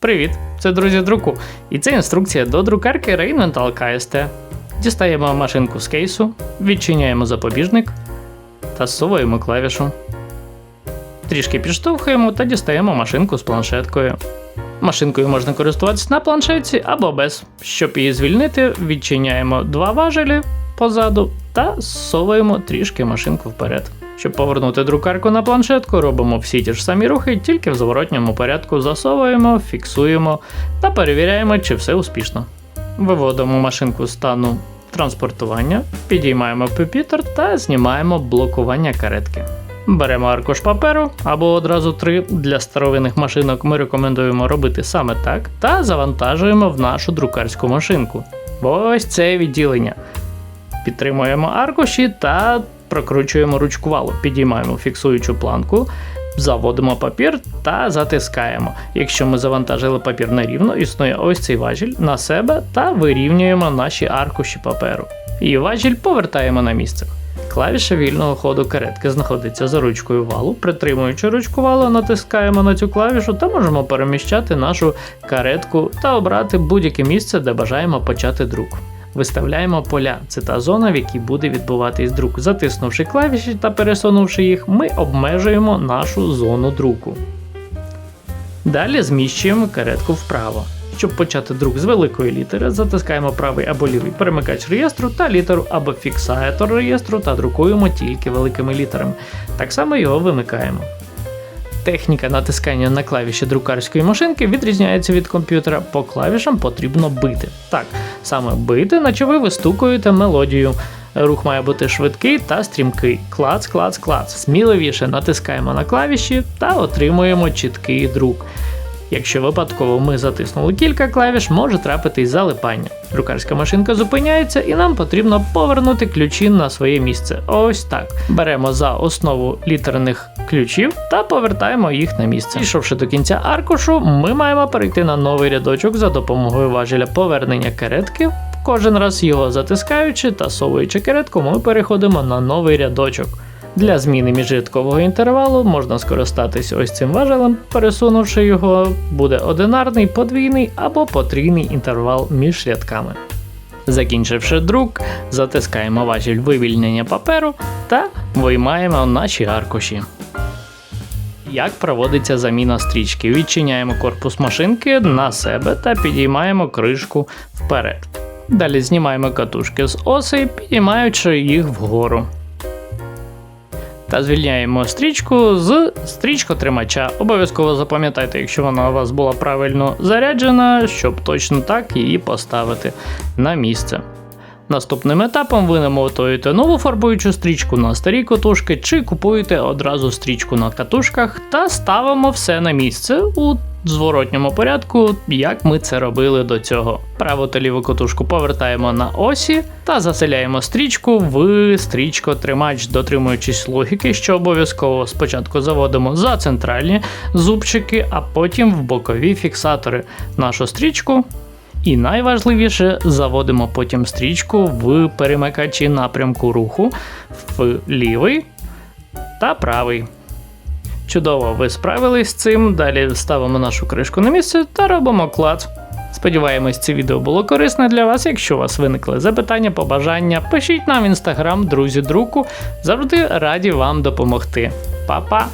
Привіт! Це друзі друку. І це інструкція до друкарки Reinvental KST. Дістаємо машинку з кейсу, відчиняємо запобіжник та зсовуємо клавішу. Трішки підштовхуємо та дістаємо машинку з планшеткою. Машинкою можна користуватися на планшетці або без. Щоб її звільнити, відчиняємо два важелі позаду та зсовуємо трішки машинку вперед. Щоб повернути друкарку на планшетку, робимо всі ті ж самі рухи, тільки в зворотньому порядку засовуємо, фіксуємо та перевіряємо, чи все успішно. Виводимо машинку з стану транспортування, підіймаємо пюпітер та знімаємо блокування каретки. Беремо аркуш паперу або одразу три. Для старовинних машинок ми рекомендуємо робити саме так, та завантажуємо в нашу друкарську машинку. Ось це відділення. Підтримуємо аркуші та прокручуємо ручку валу. Підіймаємо фіксуючу планку, заводимо папір та затискаємо. Якщо ми завантажили папір нерівно, існує ось цей важіль на себе та вирівнюємо наші аркуші паперу. І важіль повертаємо на місце. Клавіша вільного ходу каретки знаходиться за ручкою валу. Притримуючи ручку валу, натискаємо на цю клавішу та можемо переміщати нашу каретку та обрати будь-яке місце, де бажаємо почати друк. Виставляємо поля. Це та зона, в якій буде відбуватись друк. Затиснувши клавіші та пересунувши їх, ми обмежуємо нашу зону друку. Далі зміщуємо каретку вправо. Щоб почати друк з великої літери, затискаємо правий або лівий перемикач реєстру та літеру або фіксатор реєстру та друкуємо тільки великими літерами. Так само його вимикаємо. Техніка натискання на клавіші друкарської машинки відрізняється від комп'ютера. По клавішам потрібно бити. Так, саме бити, наче ви вистукуєте мелодію. Рух має бути швидкий та стрімкий. Клац, клац, клац. Сміливіше натискаємо на клавіші та отримуємо чіткий друк. Якщо випадково ми затиснули кілька клавіш, може трапитись залипання. Друкарська машинка зупиняється і нам потрібно повернути ключі на своє місце. Ось так. Беремо за основу літерних ключів та повертаємо їх на місце. Дійшовши до кінця аркушу, ми маємо перейти на новий рядочок за допомогою важеля повернення каретки. Кожен раз його затискаючи та совуючи каретку, ми переходимо на новий рядочок. Для зміни міжрядкового інтервалу можна скористатись ось цим важелем, пересунувши його, буде одинарний, подвійний або потрійний інтервал між рядками. Закінчивши друк, затискаємо важіль вивільнення паперу та виймаємо наші аркуші. Як проводиться заміна стрічки? Відчиняємо корпус машинки на себе та підіймаємо кришку вперед. Далі знімаємо катушки з оси, підіймаючи їх вгору та звільняємо стрічку з стрічкотримача. Обов'язково запам'ятайте, якщо вона у вас була правильно заряджена, щоб точно так її поставити на місце. Наступним етапом ви намотуєте нову фарбуючу стрічку на старі катушки, чи купуєте одразу стрічку на катушках та ставимо все на місце у зворотньому порядку, як ми це робили до цього. Праву та ліву катушку повертаємо на осі та заселяємо стрічку в стрічкотримач, дотримуючись логіки, що обов'язково спочатку заводимо за центральні зубчики, а потім в бокові фіксатори нашу стрічку. І найважливіше, заводимо потім стрічку в перемикачі напрямку руху в лівий та правий. Чудово, ви справились з цим. Далі ставимо нашу кришку на місце та робимо клад. Сподіваємось, це відео було корисне для вас. Якщо у вас виникли запитання, побажання, пишіть нам в інстаграм, друзі друку. Завжди раді вам допомогти. Па-па!